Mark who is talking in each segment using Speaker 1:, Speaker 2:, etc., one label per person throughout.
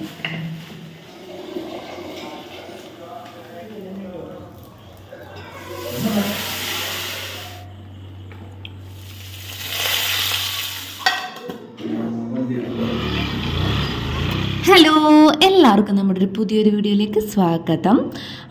Speaker 1: Thank you. എല്ലാവർക്കും നമ്മുടെ ഒരു പുതിയൊരു വീഡിയോയിലേക്ക് സ്വാഗതം.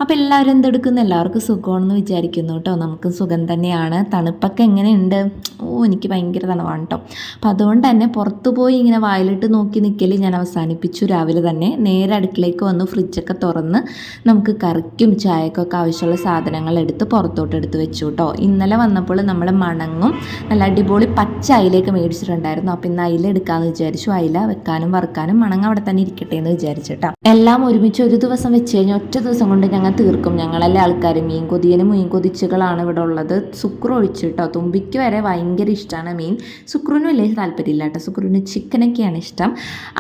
Speaker 1: അപ്പോൾ എല്ലാവരും എന്തെടുക്കുന്നു? എല്ലാവർക്കും സുഖമാണെന്ന് വിചാരിക്കുന്നു കേട്ടോ. നമുക്ക് സുഖം തന്നെയാണ്. തണുപ്പൊക്കെ എങ്ങനെയുണ്ട്? ഓ എനിക്ക് ഭയങ്കര തണുപ്പാണ് കേട്ടോ. അപ്പോൾ അതുകൊണ്ട് തന്നെ പുറത്തു പോയി ഇങ്ങനെ വായിലിട്ട് നോക്കി നിൽക്കൽ ഞാൻ അവസാനിപ്പിച്ചു. രാവിലെ തന്നെ നേരെ അടുക്കളയ്ക്ക് വന്നു. ഫ്രിഡ്ജൊക്കെ തുറന്ന് നമുക്ക് കറിക്കും ചായക്കൊക്കെ ആവശ്യമുള്ള സാധനങ്ങൾ എടുത്ത് പുറത്തോട്ട് എടുത്ത് വെച്ചു കേട്ടോ. ഇന്നലെ വന്നപ്പോൾ നമ്മൾ മണങ്ങും. നല്ല അടിപൊളി പച്ച അയിലേക്ക് മേടിച്ചിട്ടുണ്ടായിരുന്നു. അപ്പോൾ ഇന്ന് അയില എടുക്കാമെന്ന് വിചാരിച്ചു. അയില വെക്കാനും വറുക്കാനും മണങ്ങ അവിടെ തന്നെ ഇരിക്കട്ടെ എന്ന് വിചാരിച്ചിട്ടാ. എല്ലാം ഒരുമിച്ച് ഒരു ദിവസം വെച്ച് കഴിഞ്ഞാൽ ഒറ്റ ദിവസം കൊണ്ട് ഞങ്ങൾ തീർക്കും. ഞങ്ങളെല്ലാ ആൾക്കാർ മീൻ കൊതിയനും മീൻ കൊതിച്ചുകളാണ് ഇവിടെ ഉള്ളത്. സുക്രു ഒഴിച്ചിട്ടോ? തുമ്പിക്ക് വരെ ഭയങ്കര ഇഷ്ടമാണ് മീൻ. സുക്രുവിനും വലിയ താല്പര്യമില്ല കേട്ടോ. സുക്രുവിന് ചിക്കനൊക്കെയാണ് ഇഷ്ടം.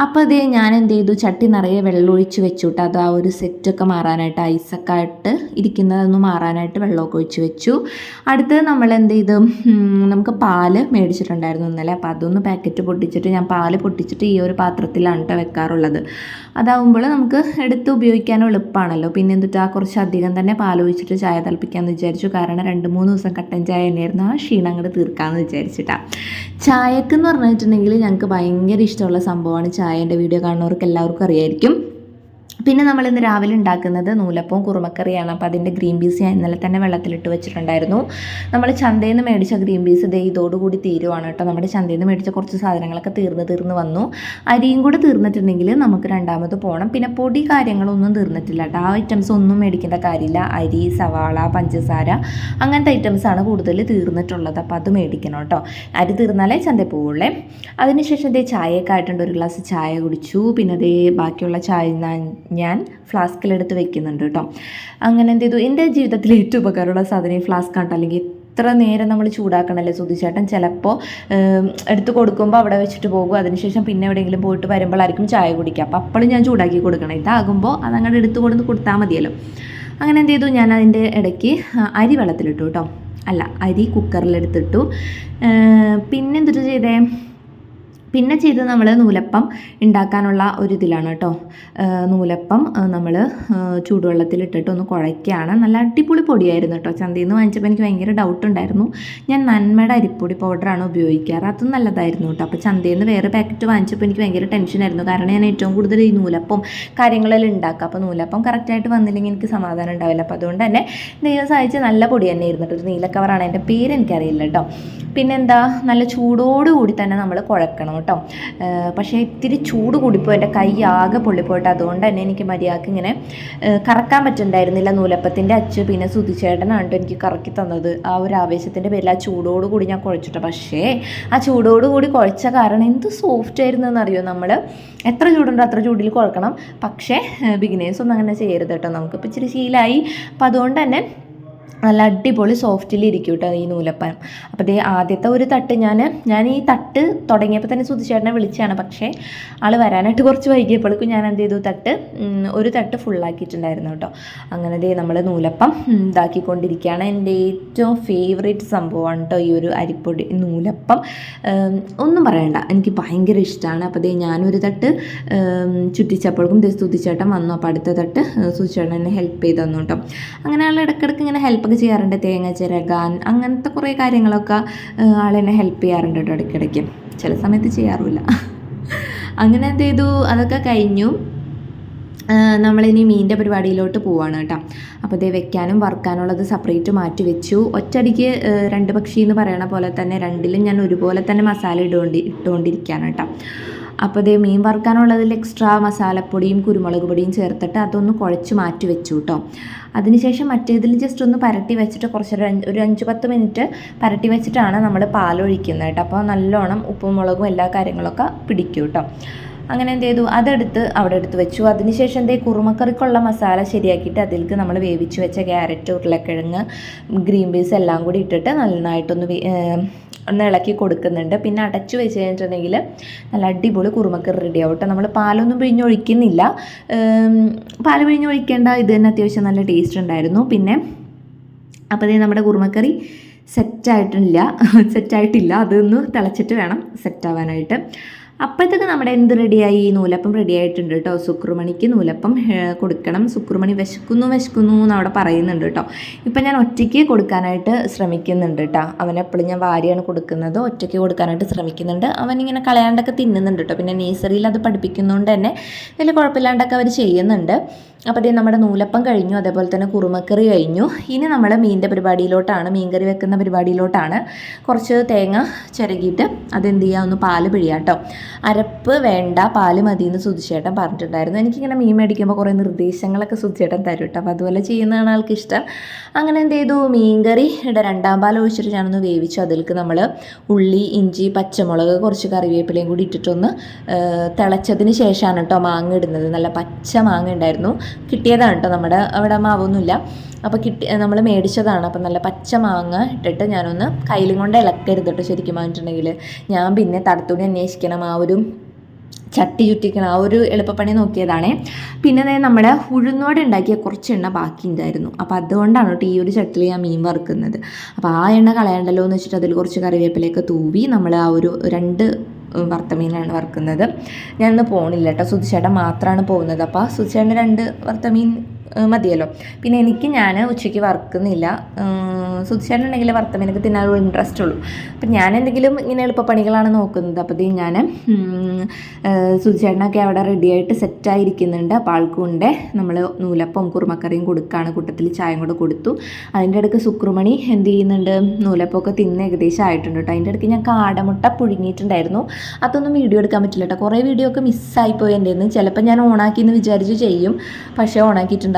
Speaker 1: അപ്പോൾ അതേ ഞാൻ എന്ത് ചെയ്തു? ചട്ടി നിറയെ വെള്ളം ഒഴിച്ച് വെച്ചു കേട്ടോ. അത് ആ ഒരു സെറ്റൊക്കെ മാറാനായിട്ട് ഐസൊക്കെ ആയിട്ട് ഇരിക്കുന്നതൊന്ന് മാറാനായിട്ട് വെള്ളമൊക്കെ ഒഴിച്ച് വെച്ചു. അടുത്തത് നമ്മൾ എന്ത് ചെയ്തു? നമുക്ക് പാൽ മേടിച്ചിട്ടുണ്ടായിരുന്നു ഇന്നലെ. അപ്പോൾ അതൊന്ന് പാക്കറ്റ് പൊട്ടിച്ചിട്ട് ഞാൻ പാൽ പൊട്ടിച്ചിട്ട് ഈ ഒരു പാത്രത്തിലാണ് കേട്ടോ വെക്കാറുള്ളത്. അതാവുമ്പോൾ നമുക്ക് എടുത്ത് ഉപയോഗിക്കാനും എളുപ്പമാണല്ലോ. പിന്നെ എന്നിട്ട് ആ കുറച്ച് അധികം തന്നെ പാൽ ഒഴിച്ചിട്ട് ചായ തിളപ്പിക്കാമെന്ന് വിചാരിച്ചു. കാരണം രണ്ട് മൂന്ന് ദിവസം കട്ടൻ ചായ തന്നെയായിരുന്നു ആ ക്ഷീണം അങ്ങോട്ട് തീർക്കാമെന്ന് വിചാരിച്ചിട്ടാണ് ചായക്ക് എന്ന് പറഞ്ഞിട്ടുണ്ടെങ്കിൽ ഞങ്ങൾക്ക് ഭയങ്കര ഇഷ്ടമുള്ള സംഭവമാണ് ചായേന്റെ വീഡിയോ കാണുന്നവർക്ക് എല്ലാവർക്കും അറിയായിരിക്കും. പിന്നെ നമ്മൾ ഇന്ന് രാവിലെ ഉണ്ടാക്കുന്നത് നൂലപ്പവും കുറുമക്കറിയാണ്. അപ്പോൾ അതിന്റെ ഗ്രീൻ പീസ് ഞാൻ ഇന്നലെ തന്നെ വെള്ളത്തിലിട്ട് വെച്ചിട്ടുണ്ടായിരുന്നു. നമ്മൾ ചന്തയിൽ നിന്ന് മേടിച്ച ഗ്രീൻ പീസ് ദേ ഇതോടുകൂടി തീരുവാണ് കേട്ടോ. നമ്മുടെ ചന്തയിൽ നിന്ന് മേടിച്ച കുറച്ച് സാധനങ്ങളൊക്കെ തീർന്ന് തീർന്ന് വന്നു. അരിയും കൂടെ തീർന്നിട്ടുണ്ടെങ്കിൽ നമുക്ക് രണ്ടാമത് പോകണം പിന്നെ പൊടി കാര്യങ്ങളൊന്നും തീർന്നിട്ടില്ല കേട്ടോ. ആ ഐറ്റംസ് ഒന്നും മേടിക്കേണ്ട കാര്യമില്ല. അരി സവാള പഞ്ചസാര അങ്ങനത്തെ ഐറ്റംസാണ് കൂടുതൽ തീർന്നിട്ടുള്ളത്. അപ്പോൾ അത് മേടിക്കണം കേട്ടോ. അരി തീർന്നാലേ ചന്തയിൽ പോവുള്ളേ. അതിനുശേഷം ദേ ചായയൊക്കെ ആയിട്ടുണ്ട്. ഒരു ഗ്ലാസ് ചായ കുടിച്ചു. പിന്നെ അതേ ബാക്കിയുള്ള ചായ ഞാൻ- ഫ്ലാസ്കിലെടുത്ത് വെക്കുന്നുണ്ട് കേട്ടോ. അങ്ങനെ എന്ത് ചെയ്തു? എന്റെ ജീവിതത്തിൽ ഏറ്റവും ഉപകാരമുള്ള സാധനം ഈ ഫ്ലാസ്ക് ആണ് അല്ലെങ്കിൽ ഇത്ര നേരം നമ്മൾ ചൂടാക്കണമല്ലേ സുധിച്ചേട്ടൻ? ചിലപ്പോൾ എടുത്ത് കൊടുക്കുമ്പോൾ അവിടെ വെച്ചിട്ട് പോകും. അതിനുശേഷം പിന്നെ എവിടെയെങ്കിലും പോയിട്ട് വരുമ്പോഴായിരിക്കും ചായ കുടിക്കുക. അപ്പോൾ അപ്പോഴും ഞാൻ ചൂടാക്കി കൊടുക്കണം. ഇതാകുമ്പോൾ അതങ്ങോട്ട് എടുത്ത് കൊടുത്ത് കൊടുത്താൽ മതിയല്ലോ. അങ്ങനെ എന്ത് ചെയ്തു? ഞാൻ അതിന്റെ ഇടയ്ക്ക് അരി വെള്ളത്തിലിട്ടു കേട്ടോ. അല്ല അരി കുക്കറിലെടുത്തിട്ടു പിന്നെ എന്തൊരു ചെയ്തേ? പിന്നെ ചെയ്ത് നമ്മൾ നൂലപ്പം ഉണ്ടാക്കാനുള്ള ഒരു ഇതിലാണ് കേട്ടോ നൂലപ്പം നമ്മൾ ചൂടുവെള്ളത്തിൽ ചൂടുവെള്ളത്തിലിട്ടിട്ട് ഒന്ന് കുഴയ്ക്കുകയാണ് നല്ല അടിപൊളി പൊടിയായിരുന്നു കേട്ടോ ചന്തയിൽ നിന്ന് വാങ്ങിച്ചപ്പോൾ എനിക്ക് ഭയങ്കര ഡൗട്ട് ഉണ്ടായിരുന്നു. ഞാൻ നന്മയുടെ അരിപ്പൊടി പൗഡറാണ് ഉപയോഗിക്കാറ്. അതും നല്ലതായിരുന്നു കേട്ടോ അപ്പോൾ ചന്തയിൽ നിന്ന് വേറെ പാക്കറ്റ് വാങ്ങിച്ചപ്പോൾ എനിക്ക് ഭയങ്കര ടെൻഷനായിരുന്നു കാരണം ഞാൻ ഏറ്റവും കൂടുതൽ ഈ നൂലപ്പം കാര്യങ്ങളെല്ലാം ഉണ്ടാക്കുക അപ്പോൾ നൂലപ്പം കറക്റ്റായിട്ട് വന്നില്ലെങ്കിൽ എനിക്ക് സമാധാനം ഉണ്ടാവില്ല. അപ്പോൾ അതുകൊണ്ട് തന്നെ ദൈവം സഹായിച്ച് നല്ല പൊടി തന്നെ ഇരുന്നിട്ട് ഒരു നീല കവറാണ് എന്റെ പേര് എനിക്കറിയില്ല കേട്ടോ പിന്നെന്താ? നല്ല ചൂടോടുകൂടി തന്നെ നമ്മൾ കുഴക്കണം. കേട്ടോ. പക്ഷേ ഇത്തിരി ചൂട് കൂടിപ്പോയി. എന്റെ കൈ ആകെ പൊള്ളിപ്പോയിട്ട് അതുകൊണ്ട് തന്നെ എനിക്ക് മര്യാദയ്ക്ക് ഇങ്ങനെ കറക്കാൻ പറ്റുന്നുണ്ടായിരുന്നില്ല നൂലപ്പത്തിന്റെ അച്ച് പിന്നെ സുതിച്ചേട്ടനാണ് കേട്ടോ എനിക്ക് കറക്കി തന്നത്. ആ ഒരു ആവേശത്തിന്റെ പേരിൽ ആ ചൂടോടുകൂടി ഞാൻ കുഴച്ചിട്ട്. പക്ഷേ ആ ചൂടോടുകൂടി കുഴച്ച കാരണം എന്ത് സോഫ്റ്റ് ആയിരുന്നു എന്നറിയോ നമ്മൾ എത്ര ചൂടുണ്ടോ അത്ര ചൂടിൽ കുഴക്കണം. പക്ഷേ ബിഗിനേഴ്സ് ഒന്നും അങ്ങനെ ചെയ്യരുത് കേട്ടോ. നമുക്കിപ്പോൾ ഇച്ചിരി ശീലമായി അപ്പം അതുകൊണ്ട് തന്നെ നല്ല അടിപൊളി സോഫ്റ്റിൽ ഇരിക്കും കേട്ടോ ഈ നൂലപ്പം. അപ്പോൾ ഇതേ ആദ്യത്തെ ഒരു തട്ട് ഞാൻ ഞാൻ ഈ തട്ട് തുടങ്ങിയപ്പോൾ തന്നെ സുധിച്ചേട്ടനെ വിളിച്ചാണ് പക്ഷേ ആൾ വരാനായിട്ട് കുറച്ച് വൈകിയപ്പോഴേക്കും ഞാൻ എന്ത് ചെയ്തു? തട്ട് ഒരു തട്ട് ഫുള്ളാക്കിയിട്ടുണ്ടായിരുന്നു കേട്ടോ അങ്ങനെ ദേ നമ്മൾ നൂലപ്പം ഇതാക്കിക്കൊണ്ടിരിക്കുകയാണ്. എന്റെ ഏറ്റവും ഫേവറേറ്റ് സംഭവമാണ് കേട്ടോ ഈ ഒരു അരിപ്പൊടി നൂലപ്പം. ഒന്നും പറയണ്ട. എനിക്ക് ഭയങ്കര ഇഷ്ടമാണ് അപ്പോൾ ദേ ഞാനൊരു തട്ട് ചുറ്റിച്ചപ്പോഴേക്കും ദേ സുധിച്ചേട്ടൻ വന്നു. അപ്പോൾ അടുത്ത തട്ട് സുധിച്ചേട്ടൻ എന്നെ ഹെൽപ്പ് ചെയ്ത് തന്നു കേട്ടോ അങ്ങനെ ആൾ ഇടയ്ക്കിടയ്ക്ക് ഇങ്ങനെ ഹെൽപ്പൊക്കെ ചെയ്യാറുണ്ട്. തേങ്ങ ചിരകാൻ അങ്ങനത്തെ കുറേ കാര്യങ്ങളൊക്കെ ആളെന്നെ ഹെൽപ്പ് ചെയ്യാറുണ്ട് കേട്ടോ ഇടയ്ക്കിടയ്ക്ക്. ചില സമയത്ത് ചെയ്യാറുമില്ല. അങ്ങനെ എന്ത് ചെയ്തു? അതൊക്കെ കഴിഞ്ഞു. നമ്മളിനി മീന്റെ പരിപാടിയിലോട്ട് പോവാണ് കേട്ടോ. അപ്പോൾ ഇത് വെക്കാനും വറുക്കാനുള്ളത് സെപ്പറേറ്റ് മാറ്റി വെച്ചു. ഒറ്റടിക്ക് രണ്ട് പക്ഷി എന്ന് പറയണ പോലെ തന്നെ രണ്ടിലും ഞാൻ ഒരുപോലെ തന്നെ മസാല ഇടുകൊണ്ട് ഇട്ടുകൊണ്ടിരിക്കുകയാണ് കേട്ടോ. അപ്പോൾ ഇതേ മീൻ വറുക്കാനുള്ളതിൽ എക്സ്ട്രാ മസാലപ്പൊടിയും കുരുമുളക് പൊടിയും ചേർത്തിട്ട് അതൊന്ന് കുഴച്ച് മാറ്റി വെച്ചു കേട്ടോ അതിനുശേഷം മറ്റേതിൽ ജസ്റ്റ് ഒന്ന് പരട്ടി വെച്ചിട്ട് കുറച്ച് ഒരു അഞ്ച് പത്ത് മിനിറ്റ് പരട്ടി വെച്ചിട്ടാണ് നമ്മൾ പാലൊഴിക്കുന്നത് കേട്ടോ അപ്പോൾ നല്ലോണം ഉപ്പും മുളകും എല്ലാ കാര്യങ്ങളൊക്കെ പിടിക്കും കേട്ടോ അങ്ങനെ എന്ത് ചെയ്തു? അതെടുത്ത് അവിടെ എടുത്ത് വെച്ചു. അതിനുശേഷം എന്തേ കുറുമക്കറിക്കുള്ള മസാല ശരിയാക്കിയിട്ട് അതിലേക്ക് നമ്മൾ വേവിച്ച് വെച്ച ക്യാരറ്റ് ഉരുളക്കിഴങ്ങ് ഗ്രീൻ പീസ് എല്ലാം കൂടി ഇട്ടിട്ട് നന്നായിട്ടൊന്ന് ഒന്ന് ഇളക്കി കൊടുക്കുന്നുണ്ട്. പിന്നെ അടച്ചു വെച്ച് കഴിഞ്ഞിട്ടുണ്ടെങ്കിൽ നല്ല അടിപൊളി കുറുമക്കറി റെഡി ആവും കേട്ടോ. നമ്മൾ പാലൊന്നും പിഴിഞ്ഞൊഴിക്കുന്നില്ല പാൽ പിഴിഞ്ഞൊഴിക്കേണ്ട ഇത് തന്നെ അത്യാവശ്യം നല്ല ടേസ്റ്റ് ഉണ്ടായിരുന്നു. പിന്നെ അപ്പോൾ നമ്മുടെ കുറുമക്കറി സെറ്റായിട്ടില്ല സെറ്റായിട്ടില്ല അതൊന്ന് തിളച്ചിട്ട് വേണം സെറ്റാവാനായിട്ട് അപ്പോഴത്തേക്ക് നമ്മുടെ എന്ത് റെഡിയായി ഈ നൂലപ്പം റെഡി ആയിട്ടുണ്ട് കേട്ടോ. സുക്രുമണിക്ക് നൂലപ്പം കൊടുക്കണം. സുക്രുമണി വിശക്കുന്നു വിശക്കുന്നു എന്ന് അവിടെ പറയുന്നുണ്ട് കേട്ടോ. ഇപ്പം ഞാൻ ഒറ്റയ്ക്ക് കൊടുക്കാനായിട്ട് ശ്രമിക്കുന്നുണ്ട് കേട്ടോ. അവനെപ്പോഴും ഞാൻ വാരിയാണ് കൊടുക്കുന്നത്. ഒറ്റയ്ക്ക് കൊടുക്കാനായിട്ട് ശ്രമിക്കുന്നുണ്ട്. അവനിങ്ങനെ കളയാണ്ടൊക്കെ തിന്നുന്നുണ്ട് കേട്ടോ. പിന്നെ നേഴ്സറിയിൽ അത് പഠിപ്പിക്കുന്നതുകൊണ്ട് തന്നെ വലിയ കുഴപ്പമില്ലാണ്ടൊക്കെ അവർ ചെയ്യുന്നുണ്ട്. അപ്പോൾ ഇത് നമ്മുടെ നൂലപ്പം കഴിഞ്ഞു. അതേപോലെ തന്നെ കുറുമക്കറി കഴിഞ്ഞു. ഇനി നമ്മൾ മീനിന്റെ പരിപാടിയിലോട്ടാണ് മീൻകറി വെക്കുന്ന പരിപാടിയിലോട്ടാണ് കുറച്ച് തേങ്ങ ചിരകിയിട്ട് അതെന്ത് ചെയ്യുക ഒന്ന് പാൽ പിഴിയാം കേട്ടോ. അരപ്പ് വേണ്ട പാൽ മതി എന്ന് സുധിച്ചേട്ടൻ പറഞ്ഞിട്ടുണ്ടായിരുന്നു. എനിക്കിങ്ങനെ മീൻ മേടിക്കുമ്പോൾ കുറേ നിർദ്ദേശങ്ങളൊക്കെ സുധിച്ചേട്ടൻ തരും കേട്ടോ. അപ്പോൾ അതുപോലെ ചെയ്യുന്നതാണ് ആൾക്ക് ഇഷ്ടം അങ്ങനെ എന്ത് ചെയ്തു? മീൻകറി ഇവിടെ രണ്ടാം പാൽ ഒഴിച്ചിട്ട് ഞാനൊന്ന് വേവിച്ചു. അതിലേക്ക് നമ്മൾ ഉള്ളി ഇഞ്ചി പച്ചമുളക് കുറച്ച് കറിവേപ്പിലയും കൂടി ഇട്ടിട്ടൊന്ന് തിളച്ചതിന് ശേഷമാണ് കേട്ടോ മാങ്ങ ഇടുന്നത്. നല്ല പച്ച മാങ്ങ ഉണ്ടായിരുന്നു. കിട്ടിയതാണ് കേട്ടോ നമ്മുടെ അവിടെ മാവൊന്നുമില്ല. അപ്പോൾ കിട്ടി നമ്മൾ മേടിച്ചതാണ്. അപ്പോൾ നല്ല പച്ച മാങ്ങ ഇട്ടിട്ട് ഞാനൊന്ന് കയ്യിലും കൊണ്ട് ഇളക്കരുത് കേട്ടോ ശരിക്കും പറഞ്ഞിട്ടുണ്ടെങ്കിൽ ഞാൻ പിന്നെ തടത്തുണി അന്വേഷിക്കണം ആ ഒരു ചട്ടി ചുറ്റിക്കണം ആ ഒരു എളുപ്പപ്പണി നോക്കിയതാണേ. പിന്നെ നമ്മുടെ ഉഴുന്നോട് ഉണ്ടാക്കിയ കുറച്ച് എണ്ണ ബാക്കി ഉണ്ടായിരുന്നു അപ്പോൾ അതുകൊണ്ടാണ് കേട്ടോ ഈ ഒരു ചട്ടിൽ ഞാൻ മീൻ വറുക്കുന്നത്. അപ്പോൾ ആ എണ്ണ കളയണ്ടല്ലോ എന്ന് വെച്ചിട്ട് അതിൽ കുറച്ച് കറിവേപ്പിലയൊക്കെ തൂവി നമ്മൾ ആ ഒരു രണ്ട് വറുത്ത മീനാണ് വറുക്കുന്നത്. ഞാനിന്ന് പോകണില്ല കേട്ടോ സുധിച്ചേട്ടൻ മാത്രമാണ് പോകുന്നത്. അപ്പോൾ സുധിച്ചേട്ടന്റെ രണ്ട് വറുത്ത മീൻ മതിയല്ലോ. പിന്നെ എനിക്ക് ഞാൻ ഉച്ചയ്ക്ക് വർക്കുന്നില്ല. സുധിച്ചേട്ടൻ ഉണ്ടെങ്കിൽ എനിക്ക് തിന്നാനുള്ള ഇൻട്രസ്റ്റ് ഉള്ളൂ. അപ്പം ഞാൻ എന്തെങ്കിലും ഇങ്ങനെ എളുപ്പപ്പണികളാണ് നോക്കുന്നത്. അപ്പോൾ ഞാൻ സുധിച്ചേട്ടനൊക്കെ അവിടെ റെഡിയായിട്ട് സെറ്റായിരിക്കുന്നുണ്ട് അപ്പോൾ ആൾക്കുണ്ട് നമ്മൾ നൂലപ്പം കുറുമക്കറിയും കൊടുക്കുകയാണ് കൂട്ടത്തിൽ ചായയും കൂടെ കൊടുത്തു. അതിന്റെ ഇടയ്ക്ക് സുക്രുമണി എന്ത് ചെയ്യുന്നുണ്ട്? നൂലപ്പമൊക്കെ തിന്ന് ഏകദേശം ആയിട്ടുണ്ട് കേട്ടോ അതിന്റെ ഇടയ്ക്ക് ഞാൻ കാടമുട്ട പുഴുങ്ങിയിട്ടുണ്ടായിരുന്നു. അതൊന്നും വീഡിയോ എടുക്കാൻ പറ്റില്ല കേട്ടോ കുറേ വീഡിയോ ഒക്കെ മിസ്സായിപ്പോയി എന്റെ ചിലപ്പോൾ ഞാൻ ഓണാക്കി എന്ന് വിചാരിച്ച് ചെയ്യും. പക്ഷേ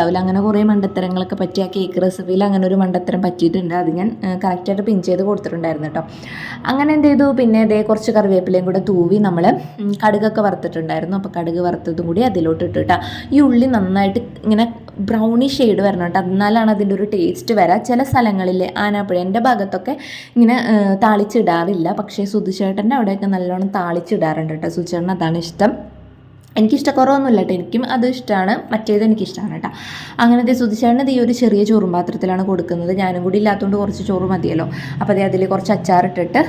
Speaker 1: ഓണാക്കിയിട്ടുണ്ടാവില്ല അങ്ങനെ കുറേ മണ്ടത്തരങ്ങളൊക്കെ പറ്റി ആ കേക്ക് റെസിപ്പിയിൽ അങ്ങനെ ഒരു മണ്ടത്തരം പറ്റിയിട്ടുണ്ട്. അത് ഞാൻ കറക്റ്റായിട്ട് പിൻ ചെയ്ത് കൊടുത്തിട്ടുണ്ടായിരുന്നു കേട്ടോ അങ്ങനെ എന്ത് ചെയ്തു? പിന്നെ ഇതേ കുറച്ച് കറിവേപ്പിലയും കൂടെ തൂവി നമ്മൾ കടുകൊക്കെ വറുത്തിട്ടുണ്ടായിരുന്നു. അപ്പോൾ കടുക് വറുത്തതും കൂടി അതിലോട്ട് ഇട്ടിട്ടാ ഈ ഉള്ളി നന്നായിട്ട് ഇങ്ങനെ ബ്രൗണി ഷെയ്ഡ് വരണം കേട്ടോ എന്നാലാണ് അതിന്റെ ഒരു ടേസ്റ്റ് വരാം. ചില സ്ഥലങ്ങളിൽ ആനാപ്പുഴ എന്റെ ഭാഗത്തൊക്കെ ഇങ്ങനെ താളിച്ചിടാറില്ല. പക്ഷേ സുധിച്ചേട്ടന്റെ അവിടെയൊക്കെ നല്ലോണം താളിച്ചിടാറുണ്ട് കേട്ടോ സുധിച്ചേട്ടൻ അതാണ് ഇഷ്ടം. എനിക്കിഷ്ടക്കുറവൊന്നുമില്ല കേട്ടോ എനിക്കും അത് ഇഷ്ടമാണ് മറ്റേത് എനിക്കിഷ്ടമാണ് കേട്ടോ. അങ്ങനത്തെ സുധിച്ചേട്ടൻ ഈ ഒരു ചെറിയ ചോറും പാത്രത്തിലാണ് കൊടുക്കുന്നത്. ഞാനും കൂടി ഇല്ലാത്തതുകൊണ്ട് കുറച്ച് ചോറ് മതിയല്ലോ. അപ്പോൾ അതേ അതിൽ കുറച്ച് അച്ചാറിട്ടിട്ട്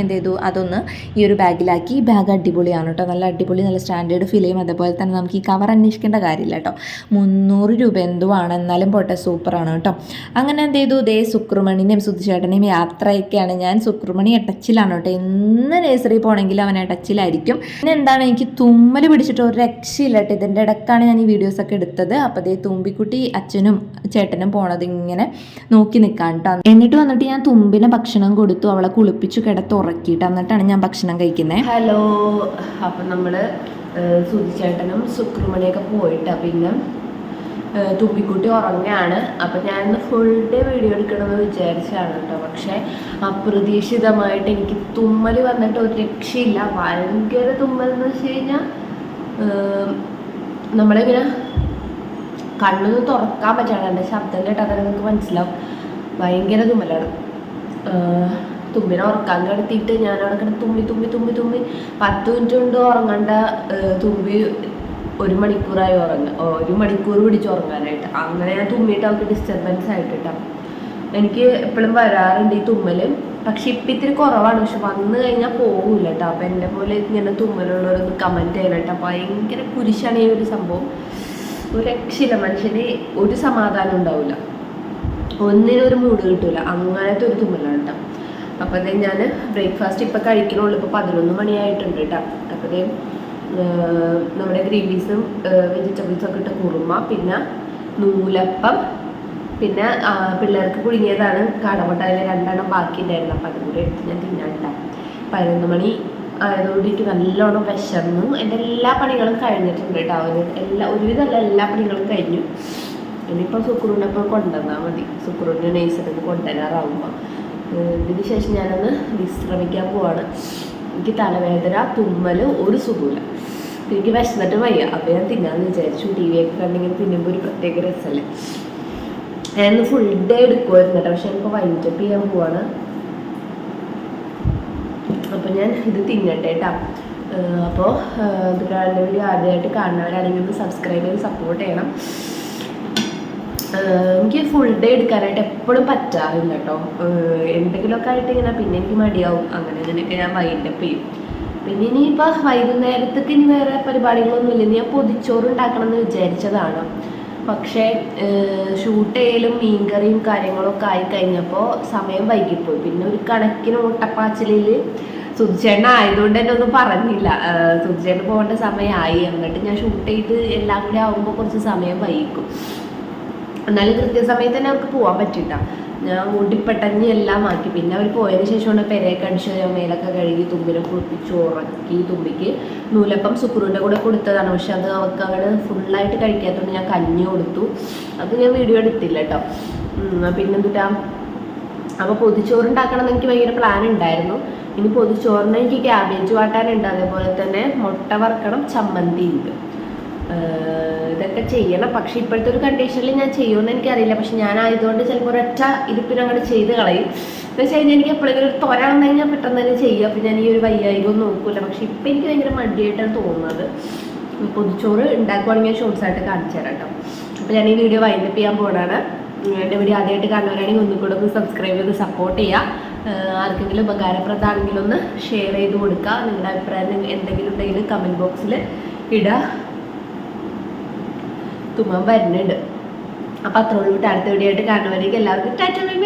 Speaker 1: എന്ത് ചെയ്തു? അതൊന്ന് ഈ ഒരു ബാഗിലാക്കി. ഈ ബാഗ് അടിപൊളിയാണ് കേട്ടോ. നല്ല അടിപൊളി നല്ല സ്റ്റാൻഡേർഡ് ഫീൽ ചെയ്യും. അതേപോലെ തന്നെ നമുക്ക് ഈ കവർ അന്വേഷിക്കേണ്ട കാര്യമില്ല കേട്ടോ. മുന്നൂറ് രൂപ ആണ് എന്നാലും പോട്ടെ സൂപ്പറാണ് കേട്ടോ. അങ്ങനെ എന്ത് ചെയ്തു? ദേ സുക്രമണിനെയും സുതിശേട്ടനെയും യാത്രയൊക്കെയാണ് ഞാൻ സുക്രമണി എട്ടച്ചിലാണ് കേട്ടോ. എന്ന് നേഴ്സറി പോകണമെങ്കിൽ അവൻ എട്ടച്ചിലായിരിക്കും പിന്നെ എന്താണ്? എനിക്ക് തുമ്മൽ പിടിച്ചിട്ട് ഒരു രക്ഷയില്ല കേട്ടോ. ഇതിന്റെ ഇടക്കാണ് ഞാൻ ഈ വീഡിയോസൊക്കെ എടുത്തത്. അപ്പോൾ അതേ തുമ്പിക്കുട്ടി അച്ഛനും ചേട്ടനും പോണത് ഇങ്ങനെ നോക്കി നിൽക്കാൻ കേട്ടോ എന്നിട്ട് വന്നിട്ട് ഞാൻ തുമ്പിന് ഭക്ഷണം കൊടുത്തു. അവളെ കുളിപ്പിച്ചു കിടത്ത് ഉറക്കിയിട്ട് എന്നിട്ടാണ് ഞാൻ ഭക്ഷണം കഴിക്കുന്നത് ഹലോ അപ്പം നമ്മൾ സുധിച്ചേട്ടനും സുക്രമണിയൊക്കെ പോയിട്ട് പിന്നെ തുമ്പിക്കുട്ടി ഉറങ്ങാണ്. അപ്പം ഞാൻ ഫുൾ ഡേ വീഡിയോ എടുക്കണമെന്ന് വിചാരിച്ചതാണ് കേട്ടോ പക്ഷേ അപ്രതീക്ഷിതമായിട്ട് എനിക്ക് തുമ്മൽ വന്നിട്ട് ഒരു രക്ഷയില്ല. ഭയങ്കര തുമ്മൽ എന്ന് വെച്ച് കഴിഞ്ഞാൽ നമ്മളിങ്ങനെ കണ്ണൊന്നും തുറക്കാൻ പറ്റാണ് എന്റെ ശബ്ദം കേട്ടാൽ തന്നെ നിങ്ങൾക്ക് മനസ്സിലാവും. ഭയങ്കര തുമ്മലാണ്. തുമ്പിനെ ഉറക്കാൻ കിടത്തിയിട്ട് ഞാൻ അവിടെ കിടന്ന് തുമ്പി തുമ്പി തുമ്പി തുമ്മി പത്ത് മിനിറ്റ് കൊണ്ട് ഉറങ്ങേണ്ട തുമ്പി ഒരു മണിക്കൂറായി ഉറങ്ങുക ഒരു മണിക്കൂർ പിടിച്ച് ഉറങ്ങാനായിട്ട്. അങ്ങനെ ഞാൻ തുമ്മിയിട്ട് അവർക്ക് ഡിസ്റ്റർബൻസ് ആയിട്ട് കേട്ടോ എനിക്ക് എപ്പോഴും വരാറുണ്ട് ഈ തുമ്മൽ പക്ഷെ ഇപ്പം ഇത്തിരി കുറവാണ്. പക്ഷെ വന്നു കഴിഞ്ഞാൽ പോകില്ല കേട്ടോ അപ്പം എന്റെ പോലെ ഇങ്ങനെ തുമ്മലുള്ളവരൊന്ന് കമന്റ് ചെയ്യണം കേട്ടോ ഭയങ്കര കുരിശാണ് ഈ ഒരു സംഭവം. ഒരു രക്ഷയില്ല. മനുഷ്യന് ഒരു സമാധാനം ഉണ്ടാവില്ല ഒന്നിനും ഒരു മൂഡ് കിട്ടൂല. അങ്ങനത്തെ ഒരു തുമ്മലാണ് കേട്ടോ അപ്പോൾ അതേ ഞാൻ ബ്രേക്ക്ഫാസ്റ്റ് ഇപ്പം കഴിക്കണുള്ളൂ. ഇപ്പോൾ പതിനൊന്ന് മണിയായിട്ടുണ്ട് കേട്ടോ അപ്പോൾ അതേ നമ്മുടെ ഗ്രീൻ പീസും വെജിറ്റബിൾസും ഒക്കെ ഇട്ട കുറുമ പിന്നെ നൂലപ്പം പിന്നെ പിള്ളേർക്ക് പുഴുങ്ങിയതാണ്. കാടമുട്ട അതിൽ രണ്ടെണ്ണം ബാക്കി ഉണ്ടായിരുന്നു അപ്പം അതും കൂടി എടുത്ത് ഞാൻ തിന്നാണ്ടായി പതിനൊന്ന് മണി ആയതുകൊണ്ട് നല്ലോണം വിശന്നു. എന്റെ എല്ലാ പണികളും കഴിഞ്ഞിട്ടുണ്ട് കേട്ടോ. അവർ എല്ലാ ഒരുവിധമല്ല എല്ലാ പണികളും കഴിഞ്ഞു. ഇനിയിപ്പോൾ സുക്രൂനപ്പോൾ കൊണ്ടുവന്നാൽ മതി. സുക്രൂനെ നേഴ്സറിന്ന് കൊണ്ടുവരാറാവുമ്പോൾ ഇതിന് ശേഷം ഞാനൊന്ന് വിശ്രമിക്കാൻ പോവാണ്. എനിക്ക് തലവേദന തുമ്മൽ ഒരു സുഖമില്ല എനിക്ക് വിശന്നിട്ട് വയ്യ. അപ്പോൾ ഞാൻ തിന്നാന്ന് വിചാരിച്ചു. ടി വി ഒക്കെ കണ്ടിങ്ങനെ തിന്നുമ്പോൾ ഒരു പ്രത്യേക രസമല്ലേ ഞാനിന്ന് ഫുൾ ഡേ എടുക്കുമായിരുന്നു കേട്ടോ. പക്ഷെ എനിക്ക് വൈകിട്ടപ്പ് ചെയ്യാൻ പോവാണ്. അപ്പോൾ ഞാൻ ഇത് തിന്നട്ടെ കേട്ടോ. അപ്പോൾ ദുരാളിന്റെ വീഡിയോ ആദ്യമായിട്ട് കാണുന്നവരാണെങ്കിൽ ഒന്ന് സബ്സ്ക്രൈബ് ചെയ്ത് സപ്പോർട്ട് ചെയ്യണം. എനിക്ക് ഫുൾ ഡേ എടുക്കാനായിട്ട് എപ്പോഴും പറ്റാറില്ല കേട്ടോ. എന്തെങ്കിലുമൊക്കെ ആയിട്ട് ഇങ്ങനെ പിന്നെ എനിക്ക് മടിയാവും. അങ്ങനെ അങ്ങനെയൊക്കെ ഞാൻ വൈകിട്ടപ്പ് ചെയ്യും.
Speaker 2: പിന്നെ ഇനിയിപ്പോൾ വൈകുന്നേരത്തേക്ക് ഇനി വേറെ പരിപാടികളൊന്നുമില്ല. ഇനി ഞാൻ പൊതിച്ചോറ് ഉണ്ടാക്കണം എന്ന് വിചാരിച്ചതാണ്. പക്ഷേ ഷൂട്ട് ചെയ്യലും മീൻകറിയും കാര്യങ്ങളൊക്കെ ആയി കഴിഞ്ഞപ്പോൾ സമയം വൈകിപ്പോയി. പിന്നെ ഒരു കണക്കിന് മുട്ടപ്പാച്ചിലിൽ സുധിച്ചേട്ടൻ ആയതുകൊണ്ട് തന്നെ ഒന്നും പറഞ്ഞില്ല. സുധിച്ചേട്ടൻ പോകേണ്ട സമയമായി. എന്നിട്ട് ഞാൻ ഷൂട്ട് ചെയ്ത് എല്ലാം കൂടി ആകുമ്പോൾ കുറച്ച് സമയം വൈകിക്കും എന്നാലും കൃത്യസമയത്ത് തന്നെ അവർക്ക് പോകാൻ പറ്റില്ല ഞാൻ ഓടിപ്പെട്ടഞ്ഞ് എല്ലാം ആക്കി പിന്നെ അവർ പോയതിന് ശേഷമാണ് പെരയൊക്കെ അടിച്ച് മേലൊക്കെ കഴുകി തുമ്പിനെ കുളിപ്പിച്ച് ഉറക്കി തുമ്പിക്ക്. നൂലപ്പം സുക്രുവിന്റെ കൂടെ കൊടുത്തതാണ്. പക്ഷെ അത് അവർക്ക് അങ്ങനെ ഫുള്ളായിട്ട് കഴിക്കാത്തതുകൊണ്ട് ഞാൻ കഞ്ഞി കൊടുത്തു. അത് ഞാൻ വീഡിയോ എടുത്തില്ല കേട്ടോ. പിന്നെ പിന്നെന്തുട്ടാ? അപ്പോൾ പൊതിച്ചോറ് ഉണ്ടാക്കണം എന്ന് എനിക്ക് ഭയങ്കര പ്ലാൻ ഉണ്ടായിരുന്നു. ഇനി പൊതിച്ചോറിന് എനിക്ക് ക്യാബേജ് വാട്ടാനുണ്ട്. അതേപോലെ തന്നെ മുട്ട വറക്കണം ചമ്മന്തി ഉണ്ട് ഇതൊക്കെ ചെയ്യണം. പക്ഷെ ഇപ്പോഴത്തെ ഒരു കണ്ടീഷനിൽ ഞാൻ ചെയ്യുമെന്ന് എനിക്കറിയില്ല. പക്ഷെ ഞാൻ ആയതുകൊണ്ട് ചിലപ്പോൾ ഒരൊറ്റ ഇരിപ്പിന് അങ്ങോട്ട് ചെയ്ത് കളയും. എന്ന് വെച്ച് കഴിഞ്ഞാൽ എനിക്ക് എപ്പോഴെങ്കിലും ഒരു തൊര വന്നു ഞാൻ പെട്ടെന്ന് തന്നെ ചെയ്യുക. അപ്പം ഞാൻ ഈ ഒരു വയ്യായികം നോക്കൂല. പക്ഷെ ഇപ്പം എനിക്ക് ഭയങ്കര മടിയായിട്ടാണ് തോന്നുന്നത്. പൊതിച്ചോറ് ഉണ്ടാക്കുവാണെങ്കിൽ ഷോർട്സ് ആയിട്ട് കാണിച്ചു തരാം കേട്ടോ. അപ്പോൾ ഞാൻ ഈ വീഡിയോ വൈൻഡപ്പ് ചെയ്യാൻ പോകണാണ് എന്റെ വീഡിയോ ആദ്യമായിട്ട് കാണുന്നവരാണെങ്കിൽ ഒന്നും കൂടെ ഒന്ന് സബ്സ്ക്രൈബ് ചെയ്ത് സപ്പോർട്ട് ചെയ്യുക. ആർക്കെങ്കിലും ഉപകാരപ്രദമാണെങ്കിലൊന്ന് ഷെയർ ചെയ്ത് കൊടുക്കുക. നിങ്ങളുടെ അഭിപ്രായം എന്തെങ്കിലും ഉണ്ടെങ്കിൽ കമന്റ് ബോക്സിൽ ഇടുക. തുമ്മാൻ വരുന്നുണ്ട്. അപ്പം അത്രയുള്ളൂ അടുത്ത വീഡിയോ ആയിട്ട് കാണുന്നവരേക്ക് എല്ലാവർക്കും ടാറ്റ ബൈ